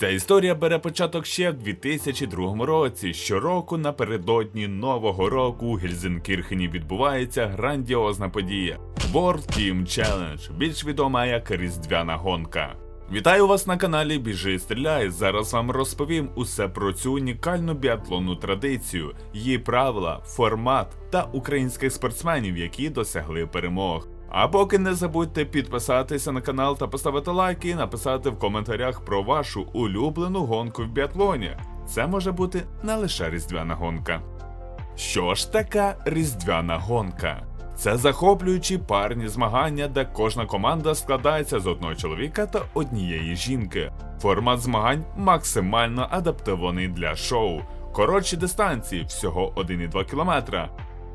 Ця історія бере початок ще в 2002 році. Щороку напередодні нового року у Гельзенкірхені відбувається грандіозна подія World Team Challenge, більш відома як Різдвяна гонка. Вітаю вас на каналі Біжи Стріляй. Зараз вам розповім усе про цю унікальну біатлонну традицію, її правила, формат та українських спортсменів, які досягли перемог. А поки не забудьте підписатися на канал та поставити лайки і написати в коментарях про вашу улюблену гонку в біатлоні. Це може бути не лише різдвяна гонка. Що ж така різдвяна гонка? Це захоплюючі парні змагання, де кожна команда складається з одного чоловіка та однієї жінки. Формат змагань максимально адаптований для шоу. Коротші дистанції всього 1,2 кілометра.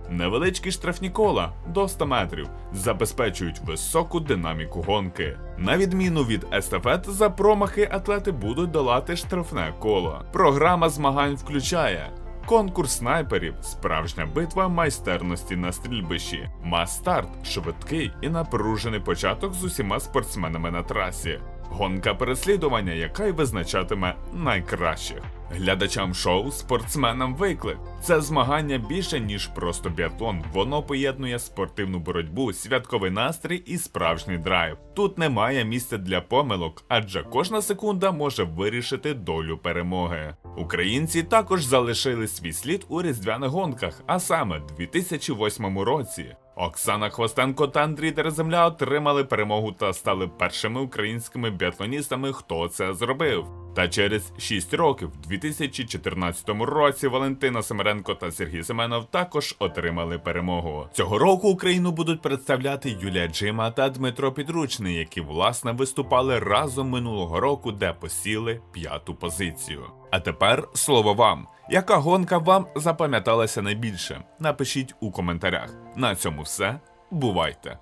Невеличкі штрафні кола до 100 метрів забезпечують високу динаміку гонки. На відміну від естафет, за промахи атлети будуть долати штрафне коло. Програма змагань включає конкурс снайперів, справжня битва майстерності на стрільбищі, мас-старт, швидкий і напружений початок з усіма спортсменами на трасі. Гонка переслідування, яка й визначатиме найкращих. Глядачам шоу, спортсменам виклик. Це змагання більше ніж просто біатлон. Воно поєднує спортивну боротьбу, святковий настрій і справжній драйв. Тут немає місця для помилок, адже кожна секунда може вирішити долю перемоги. Українці також залишили свій слід у різдвяних гонках, а саме 2008 році. Оксана Хвостенко та Андрій Дереземля отримали перемогу та стали першими українськими біатлоністами, хто це зробив. Та через 6 років, в 2014 році, Валентина Семеренко та Сергій Семенов також отримали перемогу. Цього року Україну будуть представляти Юлія Джима та Дмитро Підручний, які власне виступали разом минулого року, де посіли п'яту позицію. А тепер слово вам. Яка гонка вам запам'яталася найбільше? Напишіть у коментарях. На цьому все. Бувайте!